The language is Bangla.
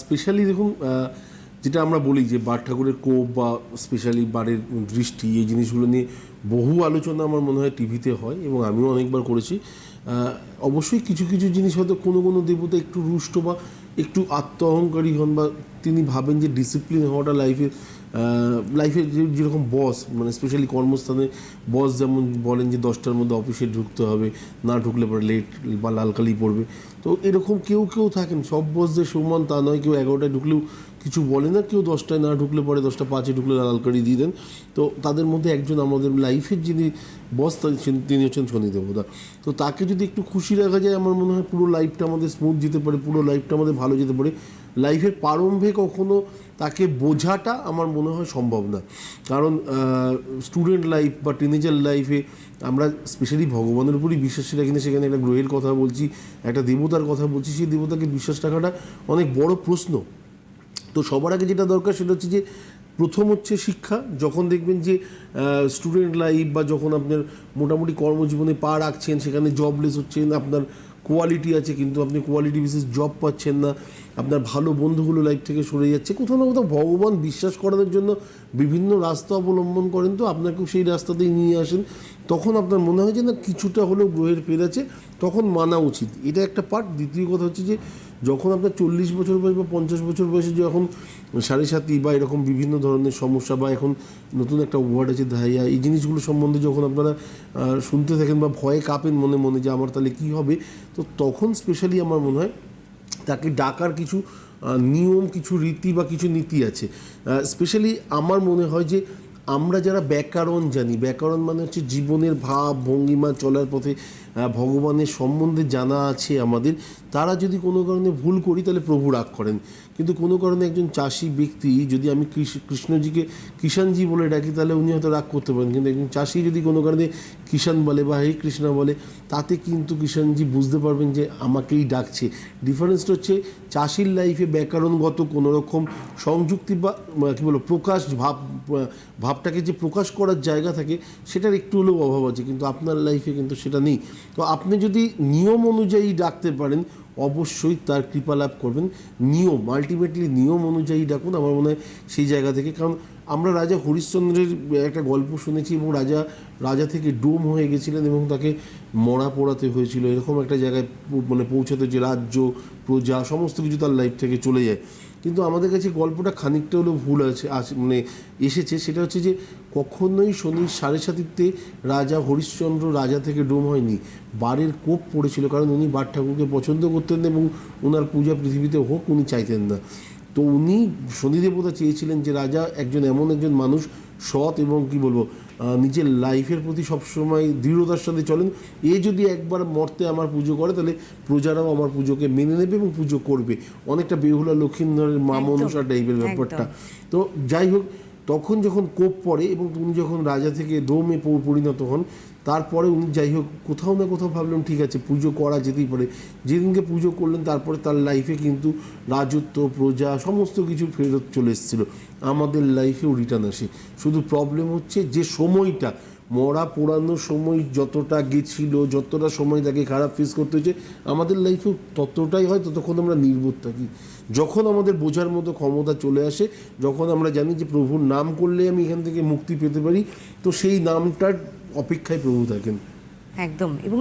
স্পেশালি দেখুন যেটা আমরা বলি যে বার ঠাকুরের কোপ বা স্পেশালি বারের দৃষ্টি, এই জিনিসগুলো নিয়ে বহু আলোচনা আমার মনে হয় টিভিতে হয় এবং আমিও অনেকবার করেছি। অবশ্যই কিছু কিছু জিনিস হয়তো কোনো কোনো দেবতা একটু রুষ্ট বা একটু আত্ম অহংকারী হন বা তিনি ভাবেন যে ডিসিপ্লিন হওয়াটা লাইফে লাইফের যেরকম বস মানে স্পেশালি কর্মস্থানে বস যেমন বলেন যে দশটার মধ্যে অফিসে ঢুকতে হবে, না ঢুকলে পরে লেট বা লালকালি পড়বে। তো এরকম কেউ কেউ থাকেন, সব বসদের সমান তা নয়, কেউ এগারোটায় ঢুকলেও কিছু বলে না, কেউ দশটায় না ঢুকলে পরে দশটা পাঁচে ঢুকলে লালকালি দিয়ে দেন। তো তাদের মধ্যে একজন আমাদের লাইফের যিনি বস তিনি হচ্ছেন শনি দেবতা। তো তাকে যদি একটু খুশি রাখা যায়, আমার মনে হয় পুরো লাইফটা আমাদের স্মুথ যেতে পারে, পুরো লাইফটা আমাদের ভালো যেতে পারে। লাইফের প্রারম্ভে কখনো তাকে বোঝাটা আমার মনে হয় সম্ভব না। কারণ স্টুডেন্ট লাইফ বা টিনেজার লাইফে আমরা স্পেশালি ভগবানের উপরই বিশ্বাসী রাখি না। সেখানে একটা গ্রহের কথা বলছি, একটা দেবতার কথা বলছি, সেই দেবতাকে বিশ্বাস রাখাটা অনেক বড় প্রশ্ন। তো সবার আগে যেটা দরকার সেটা হচ্ছে যে প্রথম হচ্ছে শিক্ষা, যখন দেখবেন যে স্টুডেন্ট লাইফ বা যখন আপনার মোটামুটি কর্মজীবনে পা রাখছেন, সেখানে জবলেস হচ্ছেন, আপনার কোয়ালিটি আছে, কিন্তু আপনি কোয়ালিটি বিশেষ জব পাচ্ছেন না, আপনার ভালো বন্ধুগুলো লাইফ থেকে সরে যাচ্ছে, কোথাও না কোথাও ভগবান বিশ্বাস করানোর জন্য বিভিন্ন রাস্তা অবলম্বন করেন, তো আপনাকেও সেই রাস্তাতেই নিয়ে আসেন। তখন আপনার মনে হয় যে না, কিছুটা হলেও গ্রহের ফের আছে, তখন মানা উচিত। এটা একটা পার্ট দ্বিতীয় কথা হচ্ছে যে, যখন আপনার চল্লিশ বছর বয়স বা পঞ্চাশ বছর বয়সে যখন সাড়ে সাতি বা এরকম বিভিন্ন ধরনের সমস্যা বা এখন নতুন একটা ওয়ার্ড আছে, ধাইয়া, এই জিনিসগুলো সম্বন্ধে যখন আপনারা শুনতে থাকেন বা ভয়ে কাঁপেন মনে মনে যে আমার তাহলে কী হবে, তো তখন স্পেশালি আমার মনে হয় তাকে ডাকার কিছু নিয়ম, কিছু রীতি বা কিছু নীতি আছে। স্পেশালি আমার মনে হয় যে আমরা যারা ব্যাকরণ জানি ব্যাকরণ মানে হচ্ছে জীবনের ভাব ভঙ্গিমা চলার পথে ভগবানের সম্বন্ধে জানা আছে আমাদের, তারা যদি কোনো কারণে ভুল করি তাহলে প্রভু রাগ করেন। কিন্তু কোনো কারণে একজন চাষি ব্যক্তি যদি আমি কৃষ- কৃষ্ণজিকে কিষানজি বলে ডাকি, তাহলে উনি হয়তো রাগ করতে পারেন। কিন্তু একজন চাষি যদি কোনো কারণে কিষান বলে বা হে কৃষ্ণা বলে, তাতে কিন্তু কিষানজি বুঝতে পারবেন যে আমাকেই ডাকছে। ডিফারেন্সটা হচ্ছে চাষির লাইফে ব্যাকরণগত কোনো রকম সংযুক্তি বা কী বলব, প্রকাশ ভাব, ভাবটাকে যে প্রকাশ করার জায়গা থাকে, সেটার একটু হলেও অভাব আছে। কিন্তু আপনার লাইফে কিন্তু সেটা নেই। তো আপনি যদি নিয়ম অনুযায়ী ডাকতে পারেন, অবশ্যই তার কৃপা লাভ করবেন। নিয়ম আলটিমেটলি নিয়ম অনুযায়ী ডাকুন, আমার মনে হয় সেই জায়গা থেকে। কারণ আমরা রাজা হরিশ্চন্দ্রের একটা গল্প শুনেছি এবং রাজা রাজা থেকে ডোম হয়ে গেছিলেন এবং তাকে মরা পোড়াতে হয়েছিল। এরকম একটা জায়গায় মানে পৌঁছাতে যে রাজ্য, প্রজা, সমস্ত কিছু তার লাইফ থেকে চলে যায়। কিন্তু আমাদের কাছে গল্পটা খানিকটা হলেও ভুল আছে মানে এসেছে। সেটা হচ্ছে যে কখনোই শনির সাড়ে সাতিতে রাজা হরিশ্চন্দ্র রাজা থেকে ডোম হয়নি। বারের কোপ পড়েছিল, কারণ উনি বার ঠাকুরকে পছন্দ করতেন এবং ওনার পূজা পৃথিবীতে হোক, উনি চাইতেন না। তো উনি শনিদেবতা চেয়েছিলেন যে রাজা একজন এমন একজন মানুষ সৎ এবং কি বলব নিজের লাইফের প্রতি সবসময় দৃঢ়তার সাথে চলেন। এ যদি একবার মর্তে আমার পুজো করে তাহলে প্রজারাও আমার পুজোকে মেনে নেবে এবং পুজো করবে। অনেকটা বেহুলা লক্ষ্মীন্দরের মা মনসা টাইপের ব্যাপারটা। তো যাই হোক তখন যখন কোপ পড়ে এবং উনি যখন রাজা থেকে ডোমে পরিণত হন, তারপরে উনি যাই হোক কোথাও না কোথাও ভাবলেন, ঠিক আছে, পুজো করা যেতেই পারে। যেদিনকে পুজো করলেন, তারপরে তার লাইফে কিন্তু রাজত্ব, প্রজা, সমস্ত কিছু ফেরত চলে এসেছিল। আমাদের লাইফেও রিটার্ন আসে। শুধু প্রবলেম হচ্ছে যে সময়টা মরা পোড়ানোর সময় যতটা গেছিল, যতটা সময় তাকে খারাপ ফেস করতে হয়েছে, আমাদের লাইফেও ততটাই হয় ততক্ষণ আমরা নির্বোধ থাকি। যখন আমাদের বোঝার মতো ক্ষমতা চলে আসে, যখন আমরা জানি যে প্রভুর নাম করলে আমি এখান থেকে মুক্তি পেতে পারি, তো সেই নামটার অপেক্ষায় প্রভু থাকেন। একদম। এবং